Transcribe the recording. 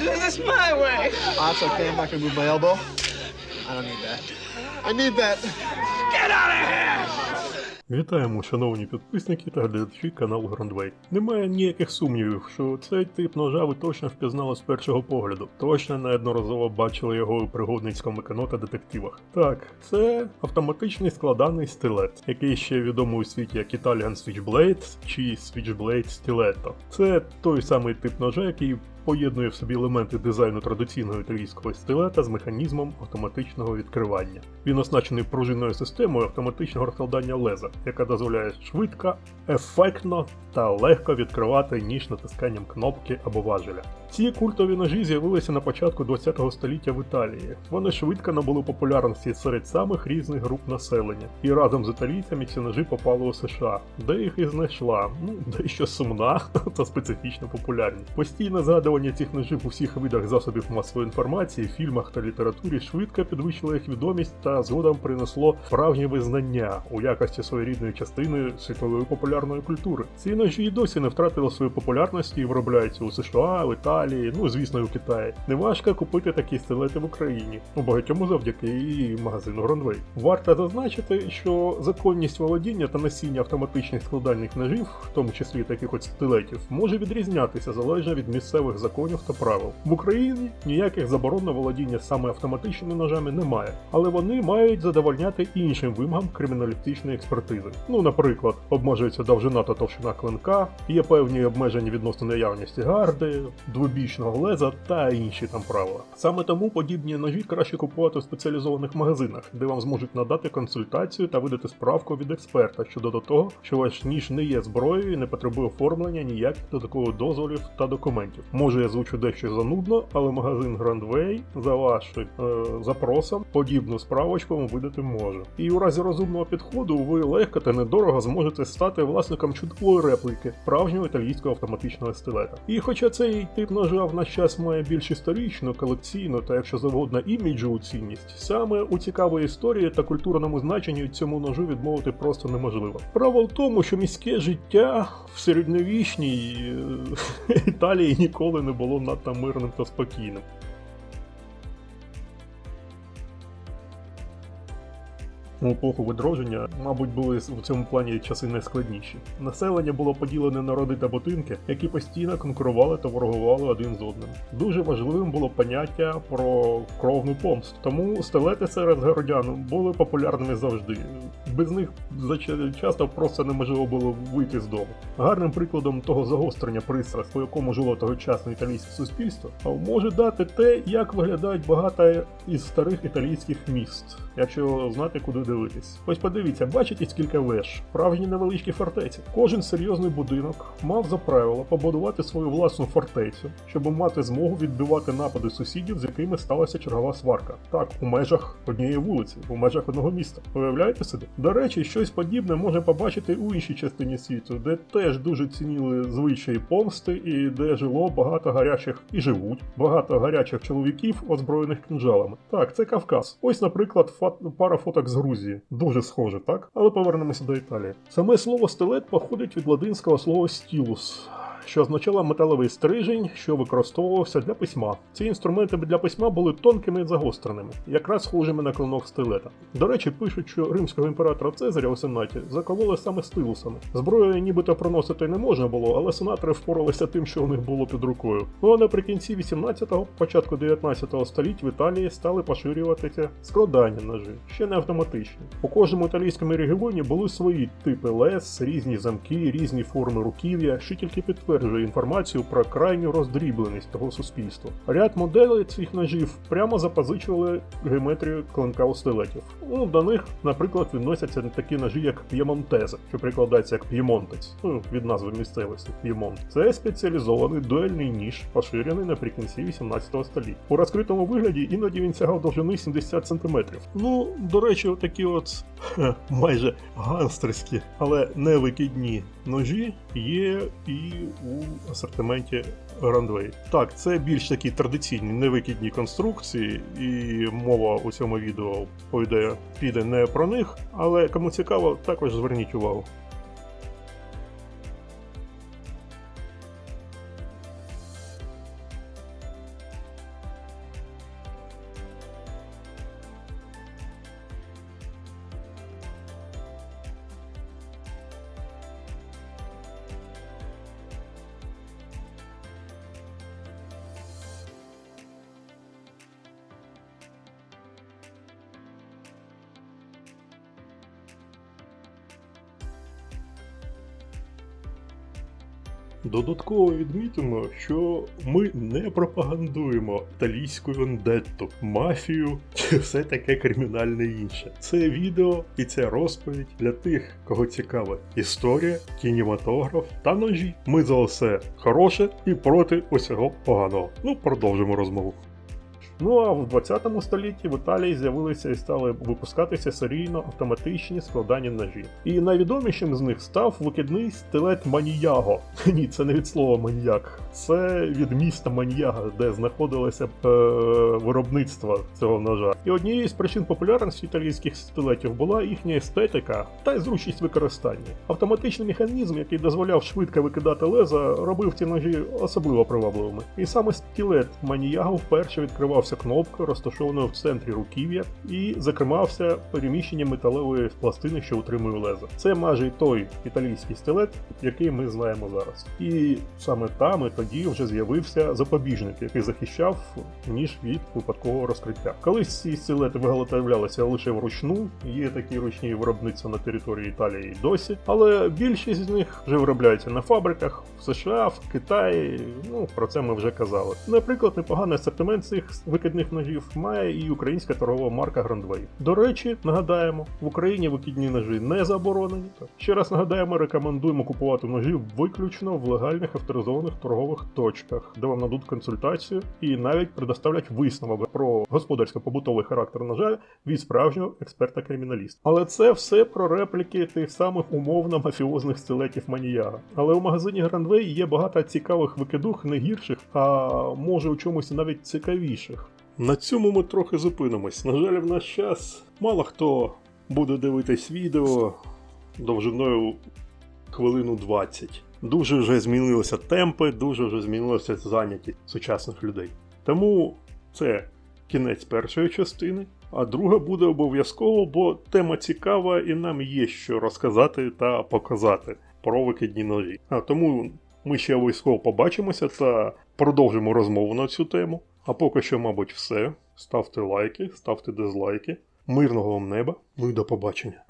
do this my way. Oh, that's okay. I'm not gonna move my elbow. I don't need that. I need that. Get out of here! Вітаємо, шановні підписники та глядачі каналу Грандвей. Немає ніяких сумнівів, що цей тип ножа ви точно впізнали з першого погляду. Точно неодноразово бачили його у пригодницькому кіно та детективах. Так, це автоматичний складаний стилет, який ще відомий у світі як Italian Switchblade чи Switchblade Stiletto. Це той самий тип ножа, який поєднує в собі елементи дизайну традиційного італійського стилета з механізмом автоматичного відкривання. Він оснащений пружинною системою автоматичного розкладання леза, яка дозволяє швидко, ефектно та легко відкривати ніж натисканням кнопки або важеля. Ці культові ножі з'явилися на початку ХХ століття в Італії. Вони швидко набули популярності серед самих різних груп населення, і разом з італійцями ці ножі попали у США, де їх і знайшла, ну дещо сумна та специфічна популярність. Постійне згадування цих ножів у всіх видах засобів масової інформації, фільмах та літературі швидко підвищило їх відомість та згодом принесло справжнє визнання у якості своєрідної частини світової популярної культури. Ці ножі і досі не втратили свою популярність і виробляються у США, в Італії, ну звісно, і у Китаї. Неважко купити такі стилети в Україні, у багатьому завдяки і магазину Гронвей. Варто зазначити, що законність володіння та носіння автоматичних складальних ножів, в тому числі таких от стилетів, може відрізнятися залежно від місцевих законів та правил. В Україні ніяких заборон на володіння саме автоматичними ножами немає, але вони мають задовольняти іншим вимогам криміналістичної експертизи. Ну, наприклад, обмежується довжина та товщина клинка, є певні обмеження відносно наявності гарди, двобічного леза та інші там правила. Саме тому подібні ножі краще купувати в спеціалізованих магазинах, де вам зможуть надати консультацію та видати справку від експерта щодо до того, що ваш ніж не є зброєю і не потребує оформлення ніяких додаткових дозволів та документів. Може я звучу дещо занудно, але магазин Grandway за вашим е, запросом подібну справочку вам видати може. І у разі розумного підходу ви легко та недорого зможете стати власником чудової репліки справжнього італійського автоматичного стилета. І хоча цей тип ножа в наш час має більш історичну, колекційну та якщо завгодно іміджову цінність, саме у цікавої історії та культурному значенні цьому ножу відмовити просто неможливо. Право в тому, що міське життя в середньовічній е, Італії ніколи не було надто мирним та спокійним. У епоху відродження, мабуть, були в цьому плані часи найскладніші. Населення було поділене на роди та будинки, які постійно конкурували та ворогували один з одним. Дуже важливим було поняття про кровну помсту. Тому стилети серед городян були популярними завжди. Без них часто просто неможливо було вийти з дому. Гарним прикладом того загострення пристрасть, по якому жило тогочасне італійське суспільство, може дати те, як виглядають багато із старих італійських міст, якщо знати, куди дивитись. Ось подивіться, бачите скільки веж, справжні невеличкі фортеці. Кожен серйозний будинок мав за правило побудувати свою власну фортецю, щоб мати змогу відбивати напади сусідів, з якими сталася чергова сварка. Так, у межах однієї вулиці, у межах одного міста. Уявляєте собі? До речі, щось подібне можна побачити у іншій частині світу, де теж дуже цініли звичаї помсти, і де жило багато гарячих і живуть, багато гарячих чоловіків, озброєних кинджалами. Так, це Кавказ. Ось, наприклад, фат- пара фоток з Грузії. Дуже схоже, так? Але повернемося до Італії. Саме слово стилет походить від ладинського слова стілус. Що означало металевий стрижень, що використовувався для письма. Ці інструменти для письма були тонкими і загостреними, якраз схожими на клинок стилета. До речі, пишуть, що римського імператора Цезаря у сенаті закололи саме стилусами. Зброю нібито проносити не можна було, але сенатори впоралися тим, що у них було під рукою. Ну а наприкінці 18-го, початку 19-го століть в Італії стали поширюватися складання ножі, ще не автоматичні. У кожному італійському регіоні були свої типи лес, різні замки, різні форми руків'я, що тільки підтверджує інформацію про крайню роздрібленість того суспільства. Ряд моделей цих ножів прямо запозичували геометрію клинка у стилетів. Ну, до них, наприклад, відносяться такі ножі, як п'ємонтезе, що прикладається як п'ємонтець, ну, від назви місцевості п'ємонт. Це спеціалізований дуельний ніж, поширений наприкінці 18 століття. У розкритому вигляді іноді він сягав довжини 70 см. Ну, до речі, отакі от майже ганстерські, але не викидні ножі є і у асортименті Grandway. Так, це більш такі традиційні невикидні конструкції, і мова у цьому відео піде, піде не про них, але кому цікаво, також зверніть увагу. Додатково відмітимо, що ми не пропагандуємо італійську вендетту, мафію чи все таке кримінальне інше. Це відео і це розповідь для тих, кого цікавить історія, кінематограф та ножі. Ми за все хороше і проти усього поганого. Ну, продовжимо розмову. Ну а в 20 столітті в Італії з'явилися і стали випускатися серійно автоматичні складання ножі. І найвідомішим з них став викидний стилет Маніяго. Ні, це не від слова маніяк, це від міста Маніяга, де знаходилося е, виробництво цього ножа. І однією з причин популярності італійських стилетів була їхня естетика та й зручність використання. Автоматичний механізм, який дозволяв швидко викидати леза, робив ці ножі особливо привабливими. І саме стілет Маніяго вперше відкривався кнопкою, розташованою в центрі руків'я, і закривався переміщенням металевої пластини, що утримує лезо. Це майже той італійський стилет, який ми знаємо зараз. І саме там і тоді вже з'явився запобіжник, який захищав ніж від випадкового розкриття. Колись ці стилети виготовлялися лише вручну, є такі ручні виробництва на території Італії і досі, але більшість з них вже виробляються на фабриках в США, в Китаї. Ну про це ми вже казали. Наприклад, непоганий асортимент цих викидних ножів має і українська торгова марка Grandway. До речі, нагадаємо, в Україні викидні ножі не заборонені. Ще раз нагадаємо, рекомендуємо купувати ножі виключно в легальних авторизованих торгових точках, де вам надуть консультацію і навіть предоставлять висновок про господарсько-побутовий характер ножа від справжнього експерта-криміналіста. Але це все про репліки тих самих умовно мафіозних стилетів маніяга. Але у магазині Grandway є багато цікавих викидух, не гірших, а може у чомусь навіть цікавіших. На цьому ми трохи зупинимось. На жаль, в наш час мало хто буде дивитись відео довжиною хвилину 20. Дуже вже змінилися темпи, дуже вже змінилася зайнятість сучасних людей. Тому це кінець першої частини, а друга буде обов'язково, бо тема цікава і нам є що розказати та показати про викидні ножі. А тому ми ще обов'язково побачимося та продовжимо розмову на цю тему. А поки що, мабуть, все. Ставте лайки, ставте дизлайки. Мирного вам неба. Ну і до побачення.